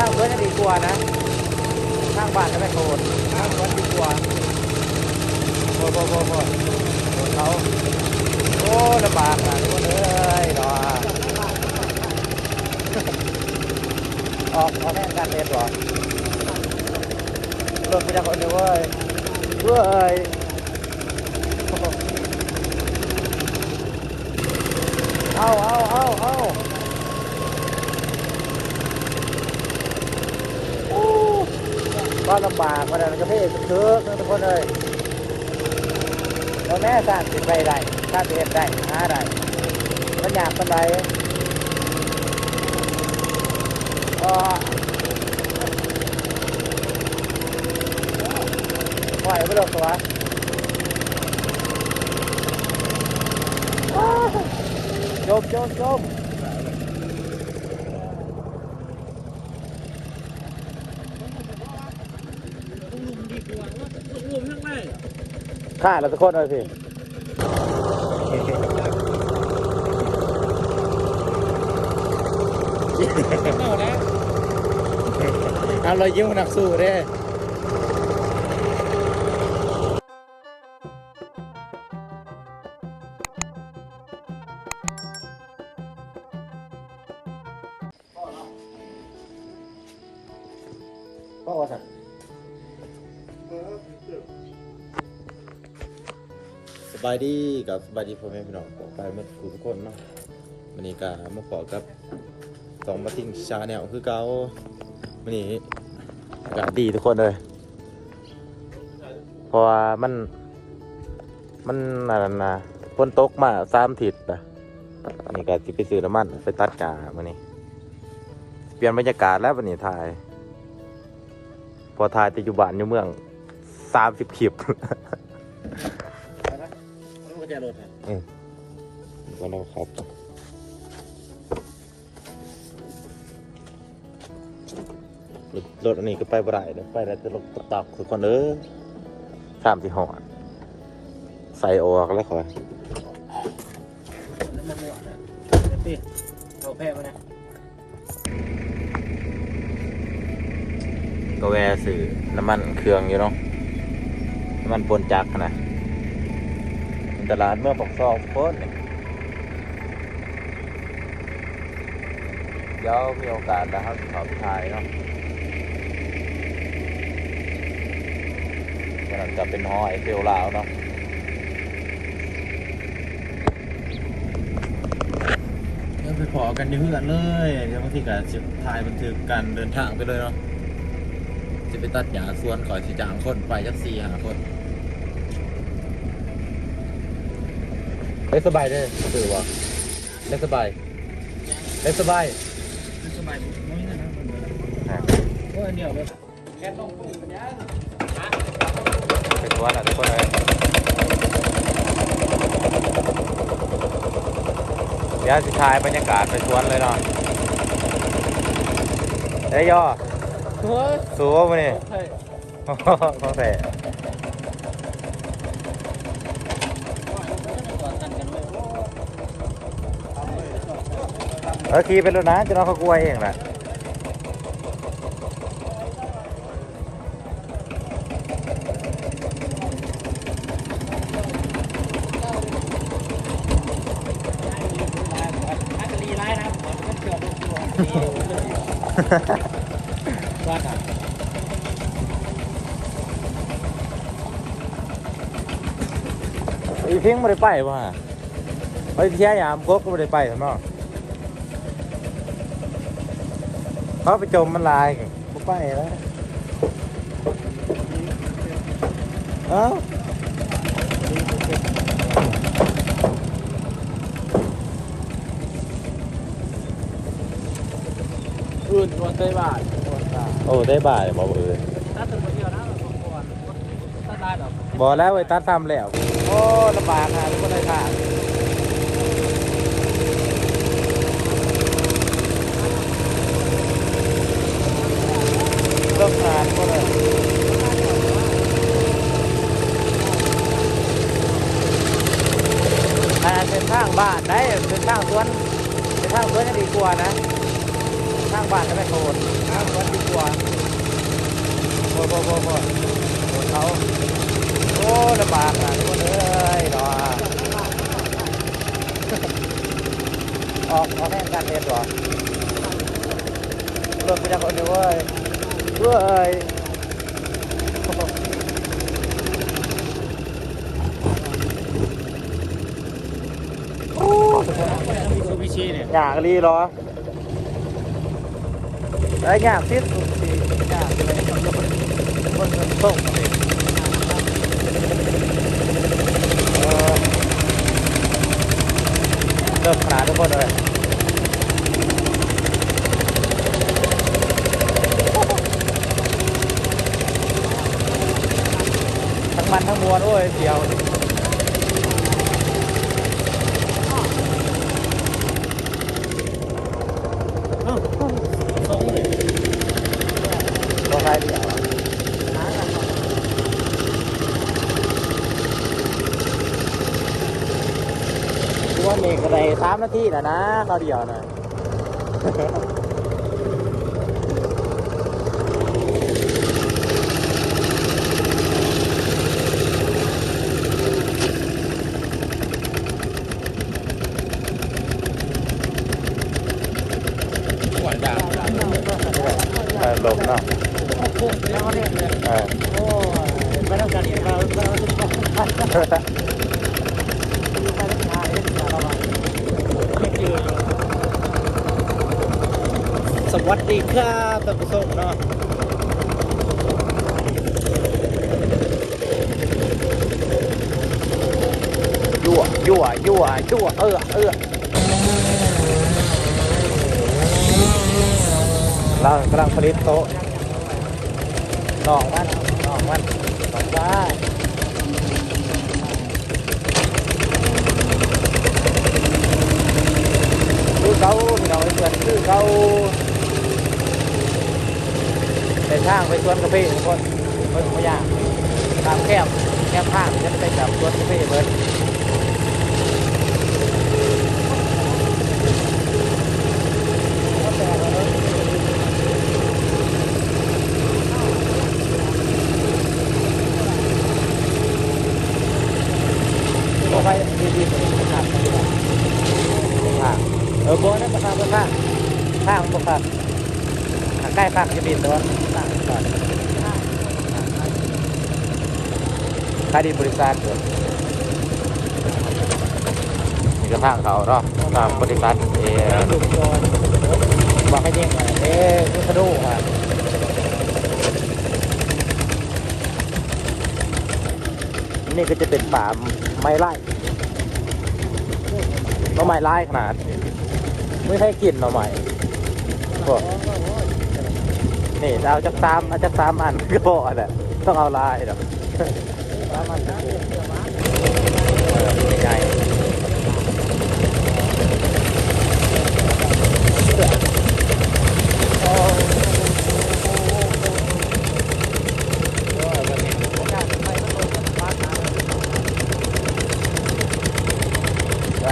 ้างเพื่อนดีกว่านะทางบ้านจะไม่โกรธทางเพื่อนดีกว่าโอ้โหโอ้โหโอ้เขาโอ้ลำบากอะทุกคนเอ้ยดอออกออกแน่นการเรียนหรอรถไปจากคนเดียวเว้ยเว้ยเอาเอาเอาเอาโอ้ ก็ลำบากมาแล้วจะไม่เห็นเชื้อทุกคนเลยแล้วแม่สร้างสิไปได้สร้างสิเห็นได้หาได้มันอยากมันไดก็ปล่อยไม่ลงตัวอ้าวจมจมจมลุมดีกว่าว่าลุมทั้งไร ฆ่าเราทุกคนเลยพี่เอาแล้วเอาเรายิ้มนักสู้เด้พ่อว่าสัตว์ส บายดีกับสบายดีพ่อแม่พี่น้องไปเมื่อทุกคนเนาะวันนี้ก็มาขอกับสองมาทิ้งชาแนลคือเก่าวันนี้อากาศดีทุกคนเลยเพราะว่ามันมันอะไรนะฝนตกมาสามทิศนะนี่ก็จะไปซื้อน้ำมันไปตัดกาวันนี้ เปลี่ยนบรรยากาศแล้ววันนี้ถ่าย พอถ่ายแต่อยู่บ้านอยู่เมืองสามสิบคลิ ปมันก็จะรถฮะวันเราครับรถรถอันนี้ก็ไปบ่ได้เด้อไปได้แต่รถตอกทุกคนเออสามสี่หอดใส่ออกแล้วขอยแล้วมันหมดอะติดเอาแพ้มานะก็แวะซื้อน้ำมันเครื่องอยู่เนาะน้ำมันปนจักรนะเป็น ตลาดเมื่อปกซองโคตรเนี่ยเดี๋ยวมีโอกาสแล้วครับขอถ่ายเนาะวันนั้นจะเป็นฮอยเฟลลาวเนาะเดี๋ยวไปขอกันยู่เพื่อนเลยเดี๋ยวบางทีก็จะถ่ายบันทึกการเดินทางไปเลยเนาะจะไปตัดหญ้าสวนก่อนสิจางคนไปจักสี่หาคน ได้สบายเด้อถือว่าได้สบายได้สบายสบายน้อยนะนะโอ้ยเดียวเลยแค่ต้องปลูกมันยากเป็นวันอะทุกคนเลยเดี๋ยวสิทายบรรยากาศไปสวนเลยเนาะเอ้ยย่อโอ้ยสูบมานี่ใช่ต้องใส่ เออขี่ไปแล้วนะจะน้องเขากลัวเองแหละอาจจะรีไลน์นะครับมันเกิดเป็นตัวว่ากันอีพิงไม่ได้ไปป่ะฮะไปเที่ยวยามกบก็ไม่ได้ไปทำไม เขาไปจมมันลายก็ไปแล้วเอ้าอื่นรวนเตยบาทรวนตาโอ้ได้บ่ายบอกเออถ้าตื่นมาเที่ยวนะเราต้องก่อนถ้าได้หรอบอกแล้วไว้ตัดซ้ำแล้ว โอ้ลำบากค่ะทุกคนเลยค่ะเลิกงานก็เลยเป็นทางบ้านได้เป็นทางสวนเป็นทางสวนจะดีกว่านะทางางบ้านก็ไม่โคตรทางสวัดดีกว่าโอ้โหโอ้โหโอ้โหเขาโอ้ลำบากนะคนเอ้ยเนาะออกออกแห่งการเรียนหรอรถไปจากคนเดียวเว้ย เว้ยมิซูบิชิเนี่ย อยากรีเหรอไอ้อยากพิษสุดสิอยากอะไรคนส่งสิเออเริ่มขนาดทุกคนเลย มันทั้งมวลโอ้ยเดียวส่งเลยตัวใครเดียวคือว่าเมฆอะไรสามนาทีนะนะเราเดียวนะ หวานดาว เออ ลมเนาะแล้วก็เนี่ยเออโอ้ไม่ต้องการอีกเราเราต้องสวัสดีครับท่านผู้ชมเนาะยั่วยั่วยั่วยั่วเออเออ เรากำลังผลิตโต๊ะนอกมันนอกมันนอกได้คือเขาพี่น้องเพื่อนคือเขาเป็นทางไปสวนกาแฟทุกคนเพิ่งไม่ยากตามแคบแคบข้างจะไปจับสวนกาแฟเบิร์ด ก็ไปดีดีๆครับข้างเออโบนั่นประธานข้าง ข้างประธานใกล้ข้างจะบินแต่ว่าข้างก่อนค่าดีบริษัทเกิดนี่ก็ทางเขาเนาะตามบริษัทเออเราดูก่อนบอกให้เด้งหน่อยเอ๊ะนี่กระดูกอะนี่ก็จะเป็นป่าไม้ไร่ต้นไม้ไร่ขนาด ไม่ให้กินหน่อไม้ พวกนี่เอาจากสามเอาจากสามอันก็พอแหละต้องเอาลายหรอกสามอันเออใหญ่ๆไป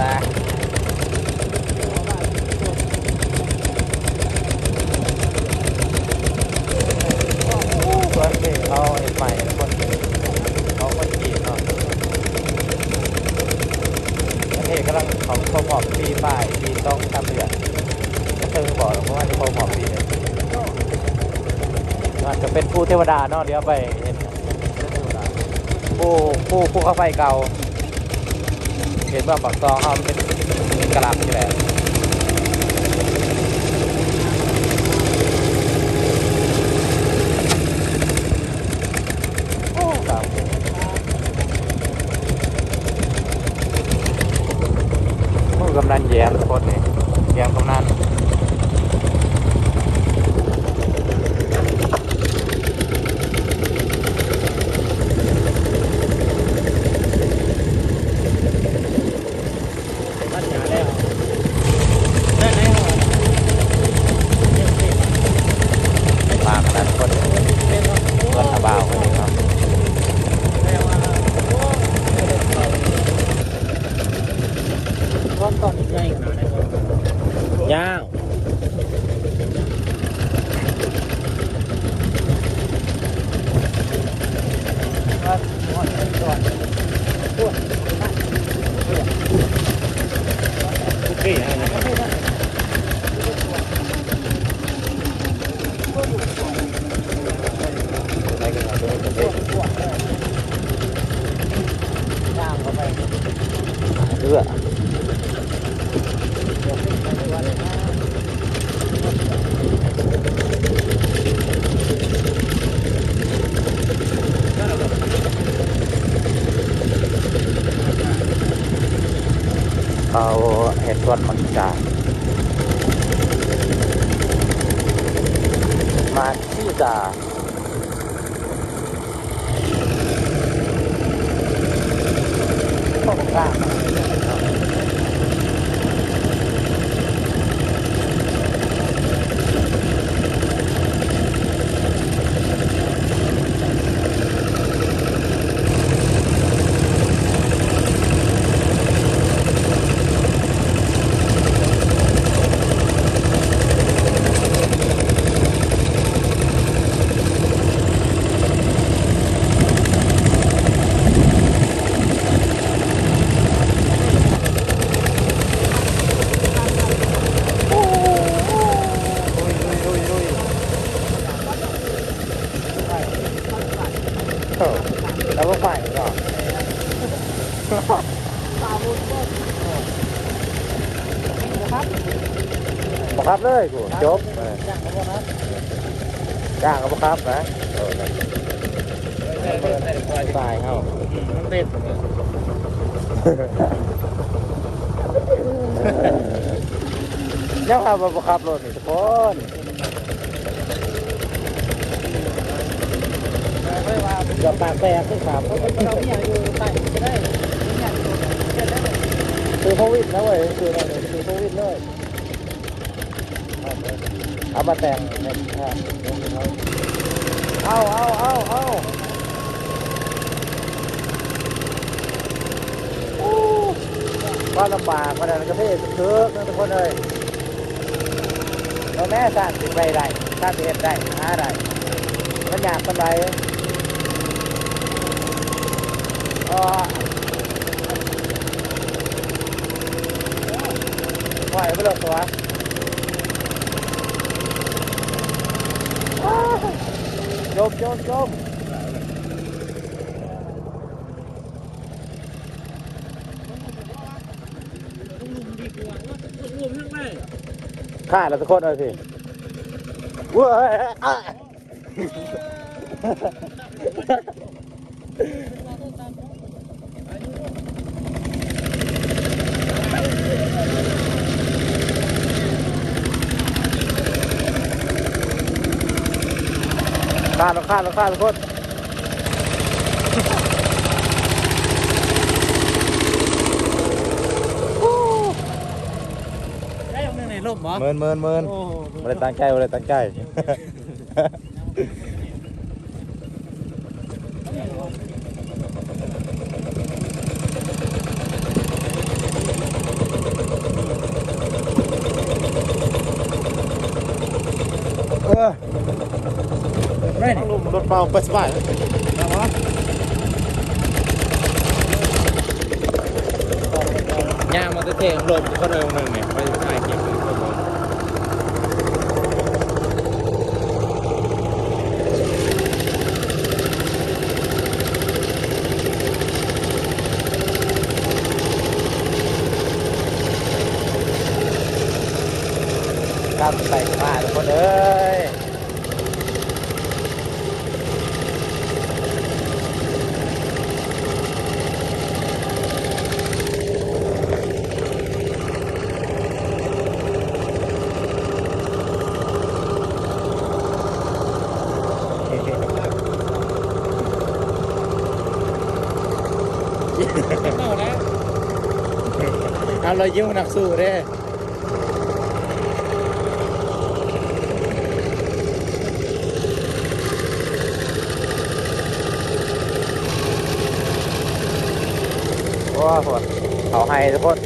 เพื่อนที่เขาเห็นใหม่ทุกคนเขาคนจีนเนาะประเทศกำลังของเขาหมอบปีป้ายปีต้องทำเดือดก็เชิงบอกเพราะว่าที่เขาหมอบปีเนี่ยมันจะ เทวดาเนาะเดี๋ยวไปเห็นผู้ผู้ผู้เข้าไปเก่า เห็นว่าปากซองเขาเป็นกระลับอยู่แล้วโอ้ครับโอ้กำนันแย้มทุกคนนี่แย้มกำนัน แล้วก็ไฟก็บังคับเลยกูจบเออจ้างครับจ้างก็บังคับนะเออได้ได้ได้ควายตายเข้ามันเต็มยังขับมาบังคับรถนี่ทุกคน ไม่ว่ากับปากแตกขึ้นครับเราไม่อยากอยู่ใต้ก็ได้ไม่อยากอยู่เช่นนั้นคือโควิดนะเว้ยคืออะไรคือโควิดเลยเอามาแต่งเนี่ยเอาเอาเอาเอาโอ้ก็ลำบากมาแต่กระเทศเถือกทุกคนเลยเราแม่สร้างสิ่งใดได้สร้างเหตุได้หาได้มันอยากเปันใดอ๋อ ไหวไม่หลดตัวอ้าวจบจบจบข้าเราทุกคนเลยสิเว้ยอะ ฆ่าเราฆ่าเราฆ่าทุกคนได้ยังในร่มเหรอ เมินเมินเมินโอ้ไม่ได้ตั้งใจไม่ได้ตั้งใจ เออได้นี่ลุมรถเปล่าไปสบาย ย่างมาเท่ๆลมก็เลยหนึ่งเนี่ยไปถ่ายคลิปเลยครับใส่ผ้าทุกคนเอ้ย เอาเลยยิ้มหนักสู้เด้โอ้โหเขาให้ทุกคน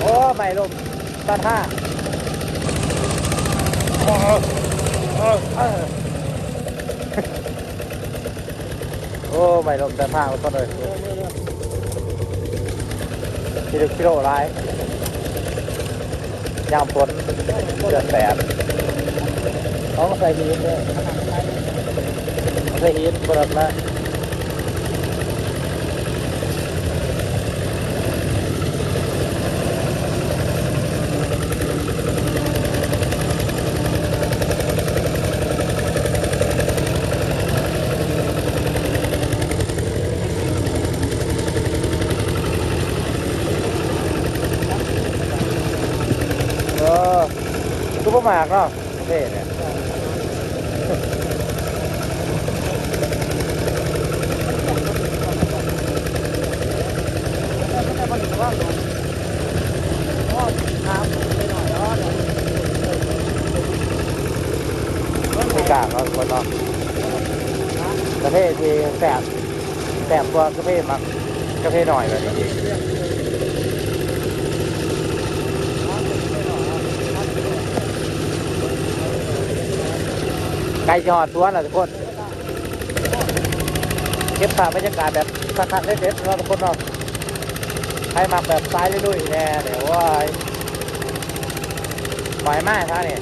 โอ้ไม่ลมตันห้าโอ้โอ้เออโอ้ใบลมตันห้าทุกคนเลยกิโลกิโลร้ายยามฝนเดือนแปดเขาใส่หินเลยใส่หินปวดนะเออ ซุปเปอร์มากเนาะเท่เนี่ยไม่กล้าเนาะคนเนาะกระเพาะที่แสบแสบกว่ากระเพาะมักกระเพาะหน่อยแบบนี้ ไก่จอดตัวนะทุกคนเก็บภาพบรรยากาศแบบคักๆเด็ดๆเนาะทุกคนเนาะใครมักแบบสายลุยๆแน่เดี๋ยวว่าปล่อยมากท่าเนี่ย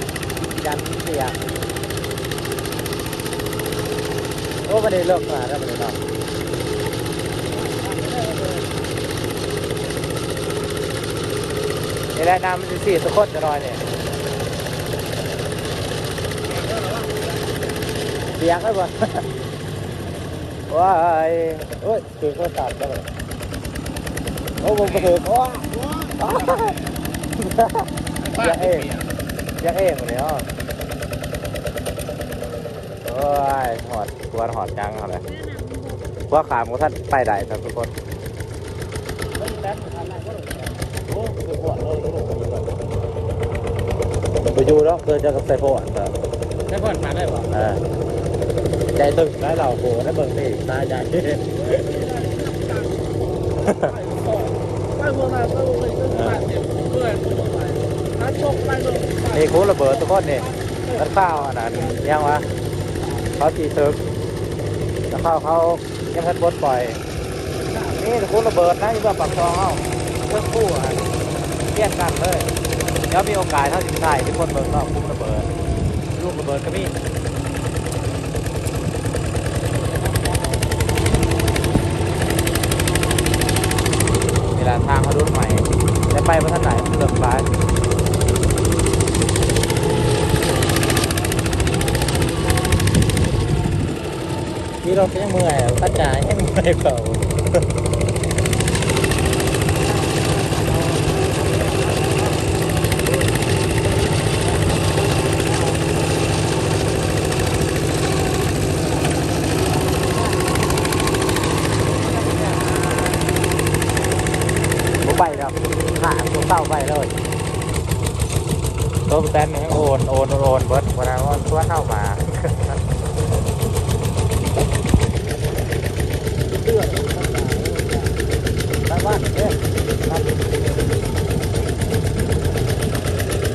ยันเสียโอ้ไม่ได้เลิกมาแล้วไม่ได้เนาะนี่แหละน้ำมันสีทุกคนจะน้อยเนี่ย สียงเลยบ่ว้ายโอ้ยถือโทรศัพท์ได้เลยโอ้ผมก็ถือว้าอยากเองอยากเองหมดเลยอะโอ้ยหอดกวนหอดจังเขาเลยว่าขามของท่านไปได้ครับทุกคนไปอยู่เนาะเกิดจะกับใส่โพอันเถอะได้ผ่อนมาได้ป่ะอ่า ใจตึงได้เหล่าโบได้เบิ่งนี่ตาใหญ่ไปเมื่อมาไปเมื่อมาเมื่อมาเมื่อมาถ้าชกไปเลยนี่คูระเบิดทุกคนนี่แล้วข้าวอันนั้นยังวะเขาตีตึกแล้วข้าวเขายังพันบดปล่อย นี่คูระเบิดนะอยู่กับปักซองเอาเครื่องคู่อะเทียบกันเลยเดี๋ยวมีโอกาสเท่าสิบไทยที่คนเบิร์นอกคุ้มระเบิดลูกระเบิดก็มีเวลาทางเขารุ่นใหม่จะไปประเทศไหนเลือกร้าน ที่เราก็ยังเมื่อยอะตั้งใจยังเมื่อยเ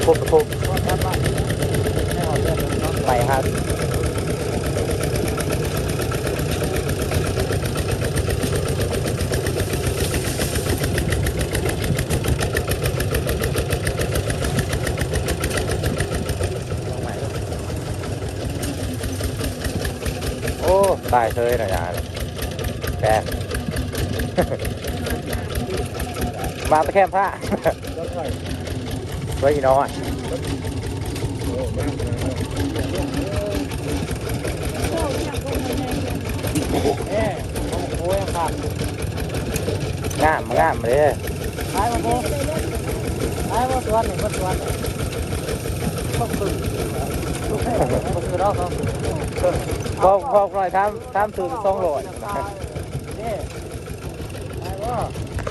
ปุ๊บปุ๊บบ้านบ้ไปครับโอ้ ตายเฉยน่อยอะแต่ มาตะแคมผ้าไว้อีน้อยงามงามเลยตายมาโบตายมาตัวหนึ่งมาตัวหนึ่งต้องตื่นมันคือเราเขาพอพอหน่อยทำทำสูตรสองโหลดนี่ยตายว่า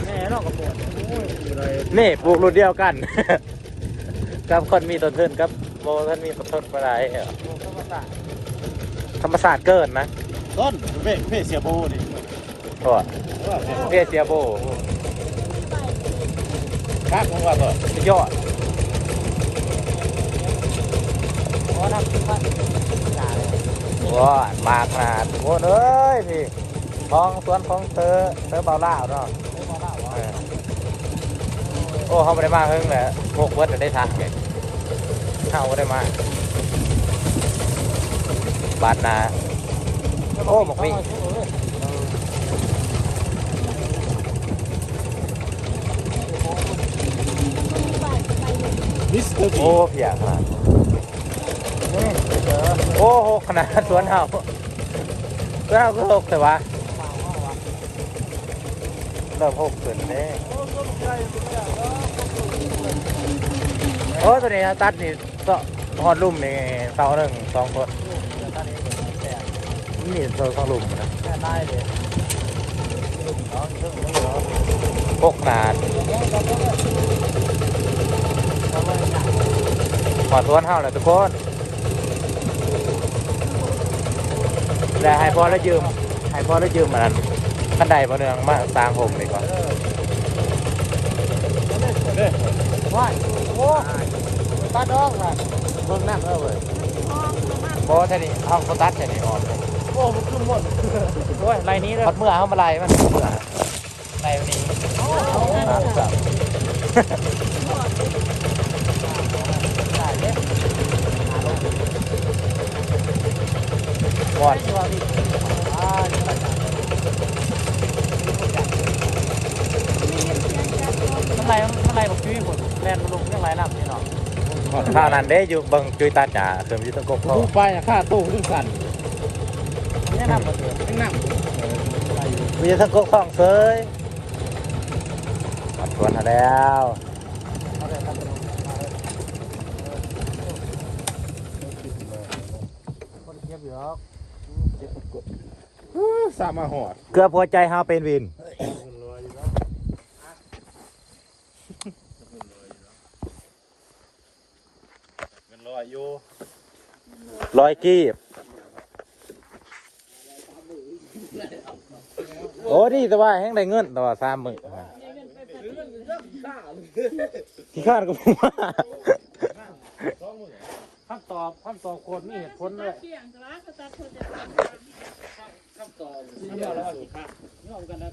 แม่นอกกระปวดโอ้ยอะไรนี่ปลูกรุ่นเดียวกัน กับคนมีต้นทุนกับโมท่านมีต้นทุนอะไรธรรมศาสตร์ธรรมศาสตร์เกินนะต้นเพ่เพ่เสียโบนี่โอ้เพียเสียโบครับผมว่าก็สุดยอดขอทำที่พันจ่าเลยว้ามาขนาดโอ้เอ้ยพี่ของสวนของเธอเธอเบาล่าวเนาะ ไม่มาได้หรอ เออ โอ้เขาไม่ได้มาเพิ่งแหละพวกเวิร์ดได้ทักเลยเขาไม่ได้มาบาดนาโอ้หมกนี่มิสเตอร์บีโอ้เพียขนาดโอ้โหขนาดสวนเฮาสวนเฮาก็หกแต่ว่า เริ่มหกขึ้นเด้โอ้ตัวนี้ตัดนี่ก็ฮอดลุ่มนี่เสาหนึ่งสองคนนี่เสาสองลุ่มนะแค่ได้เลยหกนาดหอดสวนเฮาเลยทุกคนแต่ให้พอแล้วยืมให้พอแล้วยืมมัน กันไดบ่เนืองมาสร้างผมดีกว่าว้ายโอ้ตาดอกน่ะเบิ่งนั่นเออเว้ยเพราะว่าแท่นี้ห้องเขาตัดแท่นี้ออนเลยโอ้มันคือหมดโอ้ยไรนี้เลยพัดเมื่อเขามาไล่มันเมื่อไล่วันนี้ครับวอด ทำไรทำไรบอกชีวิตผมแลนมาลงเรื่องไรน้ำนี่เนาะข้าวนั้นเด้อยู่เบิ่งจุยตาจ่าเติมอยุทธกบเขาลูกไปอะค่าตู้ขึ้นสั่นแนะนำมาเถอะข้างหน้ามียุทธกบของเซยปัดสวนมาแล้วเอาเลยครับคนเก็บอยู่หรอกสามมาหอด เกือบหัวใจเฮาเป็นวิน เงินล อยอยู่ร้อยกีบโอ้นี่แต่ว่าแห้งได้เงินแต่ว่าสามหมื่นขี้ข้านก็ผมว่าคำตอบคำตอบโคตรมีเหตุผลเลยเกี่ยงกันละก็ตัดคนจะนี่เดียวแล้วนี่ยอมกันนะ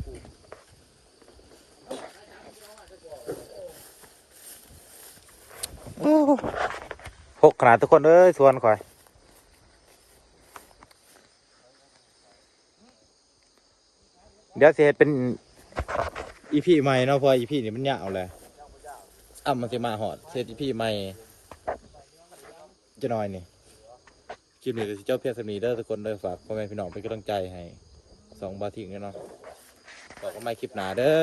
กูห กขนาดทุกคนเอ้ยชวนคอยเดี๋ยวเฮ็ดเป็นอีพีใหม่เนาะเพออีพีนี่มันยาวเลยอะมันจะมาหอดเซตอีพีใหม่จะน้อยนี่คลิปนี้ก็สิเจ้าเพียรสมีเด้อทุกคนเด้อฝากพ่อแม่พี่น้องเป็นกำลังใจให้สองบาทิงกันเนาะบอกกันใหม่คลิปหนาเด้อ